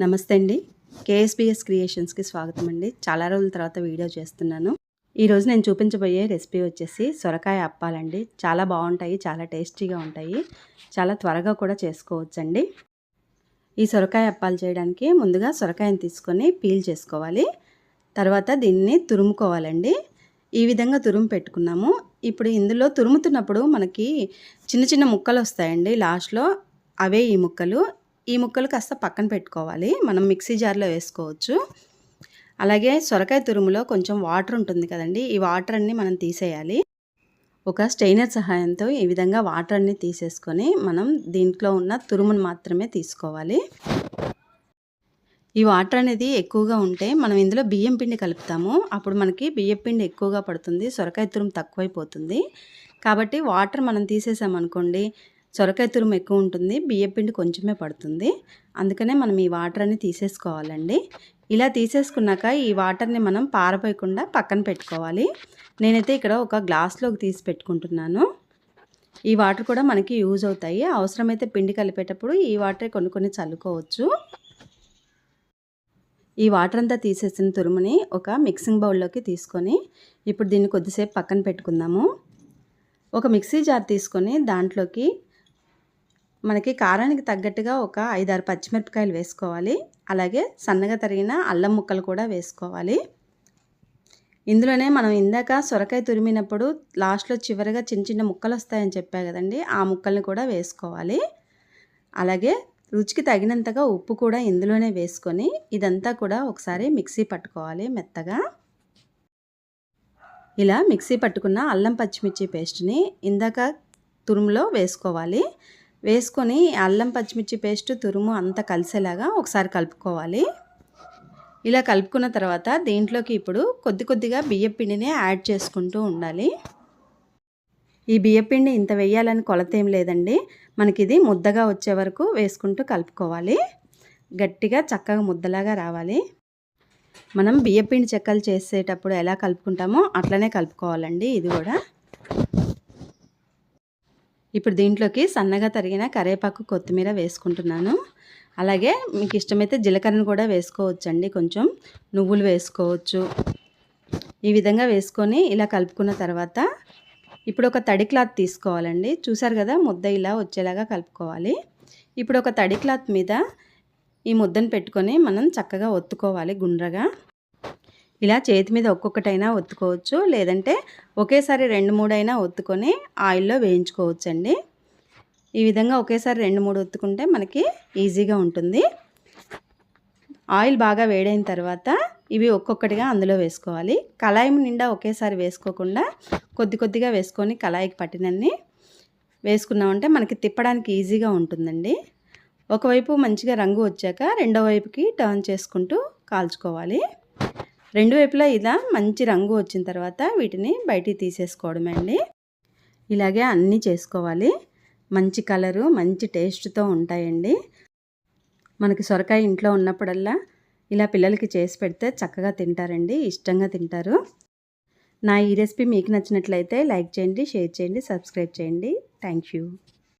నమస్తే అండి. కేఎస్బిఎస్ క్రియేషన్స్కి స్వాగతం అండి. చాలా రోజుల తర్వాత వీడియో చేస్తున్నాను. ఈరోజు నేను చూపించబోయే రెసిపీ వచ్చేసి సొరకాయ అప్పాలండి. చాలా బాగుంటాయి చాలా టేస్టీగా ఉంటాయి. చాలా త్వరగా కూడా చేసుకోవచ్చండి. ఈ సొరకాయ అప్పాలు చేయడానికి ముందుగా సొరకాయని తీసుకొని పీల్ చేసుకోవాలి. తర్వాత దీన్ని తురుముకోవాలండి. ఈ విధంగా తురుము పెట్టుకున్నాము. ఇప్పుడు ఇందులో తురుముతున్నప్పుడు మనకి చిన్న చిన్న ముక్కలు వస్తాయండి. లాస్ట్లో అవే ఈ ముక్కలు. ఈ ముక్కలు కాస్త పక్కన పెట్టుకోవాలి. మనం మిక్సీ జార్లో వేసుకోవచ్చు. అలాగే సొరకాయ తురుములో కొంచెం వాటర్ ఉంటుంది కదండి. ఈ వాటర్ అన్ని మనం తీసేయాలి. ఒక స్టెయినర్ సహాయంతో ఈ విధంగా వాటర్ అన్ని తీసేసుకొని మనం దీంట్లో ఉన్న తురుమును మాత్రమే తీసుకోవాలి. ఈ వాటర్ అనేది ఎక్కువగా ఉంటే మనం ఇందులో బియ్యం పిండి కలుపుతాము. అప్పుడు మనకి బియ్యం పిండి ఎక్కువగా పడుతుంది. సొరకాయ తురుము తక్కువైపోతుంది. కాబట్టి వాటర్ మనం తీసేసామనుకోండి సొరకాయ తురుము ఎక్కువ ఉంటుంది బియ్యపిండి కొంచెమే పడుతుంది. అందుకనే మనం ఈ వాటర్ని తీసేసుకోవాలండి. ఇలా తీసేసుకున్నాక ఈ వాటర్ని మనం పారపోయకుండా పక్కన పెట్టుకోవాలి. నేనైతే ఇక్కడ ఒక గ్లాస్లోకి తీసి పెట్టుకుంటున్నాను. ఈ వాటర్ కూడా మనకి యూజ్ అవుతాయి. అవసరమైతే పిండి కలిపేటప్పుడు ఈ వాటర్ కొన్ని కొన్ని చల్లుకోవచ్చు. ఈ వాటర్ అంతా తీసేసిన తురుముని ఒక మిక్సింగ్ బౌల్లోకి తీసుకొని ఇప్పుడు దీన్ని కొద్దిసేపు పక్కన పెట్టుకుందాము. ఒక మిక్సీ జార్ తీసుకొని దాంట్లోకి మనకి కారానికి తగ్గట్టుగా ఒక ఐదారు పచ్చిమిరపకాయలు వేసుకోవాలి. అలాగే సన్నగా తరిగిన అల్లం ముక్కలు కూడా వేసుకోవాలి. ఇందులోనే మనం ఇందాక సొరకాయ తురిమినప్పుడు లాస్ట్లో చివరిగా చిన్న చిన్న ముక్కలు వస్తాయని చెప్పా కదండి ఆ ముక్కల్ని కూడా వేసుకోవాలి. అలాగే రుచికి తగినంతగా ఉప్పు కూడా ఇందులోనే వేసుకొని ఇదంతా కూడా ఒకసారి మిక్సీ పట్టుకోవాలి మెత్తగా. ఇలా మిక్సీ పట్టుకున్న అల్లం పచ్చిమిర్చి పేస్ట్ని ఇందాక తురుములో వేసుకోవాలి. వేసుకొని అల్లం పచ్చిమిర్చి పేస్ట్ తురుము అంతా కలిసేలాగా ఒకసారి కలుపుకోవాలి. ఇలా కలుపుకున్న తర్వాత దీంట్లోకి ఇప్పుడు కొద్ది కొద్దిగా బియ్యపిండిని యాడ్ చేసుకుంటూ ఉండాలి. ఈ బియ్యపిండి ఇంత వేయాలని కొలత ఏం లేదండి. మనకి ఇది ముద్దగా వచ్చే వరకు వేసుకుంటూ కలుపుకోవాలి. గట్టిగా చక్కగా ముద్దలాగా రావాలి. మనం బియ్యపిండి చెక్కలు చేసేటప్పుడు ఎలా కలుపుకుంటామో అట్లనే కలుపుకోవాలండి ఇది కూడా. ఇప్పుడు దీంట్లోకి సన్నగా తరిగిన కరివేపాకు కొత్తిమీర వేసుకుంటున్నాను. అలాగే మీకు ఇష్టమైతే జీలకర్రను కూడా వేసుకోవచ్చండి. కొంచెం నువ్వులు వేసుకోవచ్చు. ఈ విధంగా వేసుకొని ఇలా కలుపుకున్న తర్వాత ఇప్పుడు ఒక తడి క్లాత్ తీసుకోవాలండి. చూసారు కదా ముద్ద ఇలా వచ్చేలాగా కలుపుకోవాలి. ఇప్పుడు ఒక తడి క్లాత్ మీద ఈ ముద్దను పెట్టుకొని మనం చక్కగా ఒత్తుకోవాలి గుండ్రగా. ఇలా చేతి మీద ఒక్కొక్కటైనా ఒత్తుకోవచ్చు లేదంటే ఒకేసారి రెండు మూడైనా ఒత్తుకొని ఆయిల్లో వేయించుకోవచ్చండి. ఈ విధంగా ఒకేసారి రెండు మూడు ఒత్తుకుంటే మనకి ఈజీగా ఉంటుంది. ఆయిల్ బాగా వేడైన తర్వాత ఇవి ఒక్కొక్కటిగా అందులో వేసుకోవాలి. కళాయి నిండా ఒకేసారి వేసుకోకుండా కొద్ది కొద్దిగా వేసుకొని కళాయికి పట్టినన్ని వేసుకున్నామంటే మనకి తిప్పడానికి ఈజీగా ఉంటుందండి. ఒకవైపు మంచిగా రంగు వచ్చాక రెండో వైపుకి టర్న్ చేసుకుంటూ కాల్చుకోవాలి. రెండు వైపులా ఇలా మంచి రంగు వచ్చిన తర్వాత వీటిని బయటికి తీసేసుకోవడమే అండి. ఇలాగే అన్నీ చేసుకోవాలి. మంచి కలరు మంచి టేస్ట్తో ఉంటాయండి. మనకి సొరకాయ ఇంట్లో ఉన్నప్పుడల్లా ఇలా పిల్లలకి చేసి పెడితే చక్కగా తింటారండి. ఇష్టంగా తింటారు. నా ఈ రెసిపీ మీకు నచ్చినట్లయితే లైక్ చేయండి షేర్ చేయండి సబ్స్క్రైబ్ చేయండి. Thank you.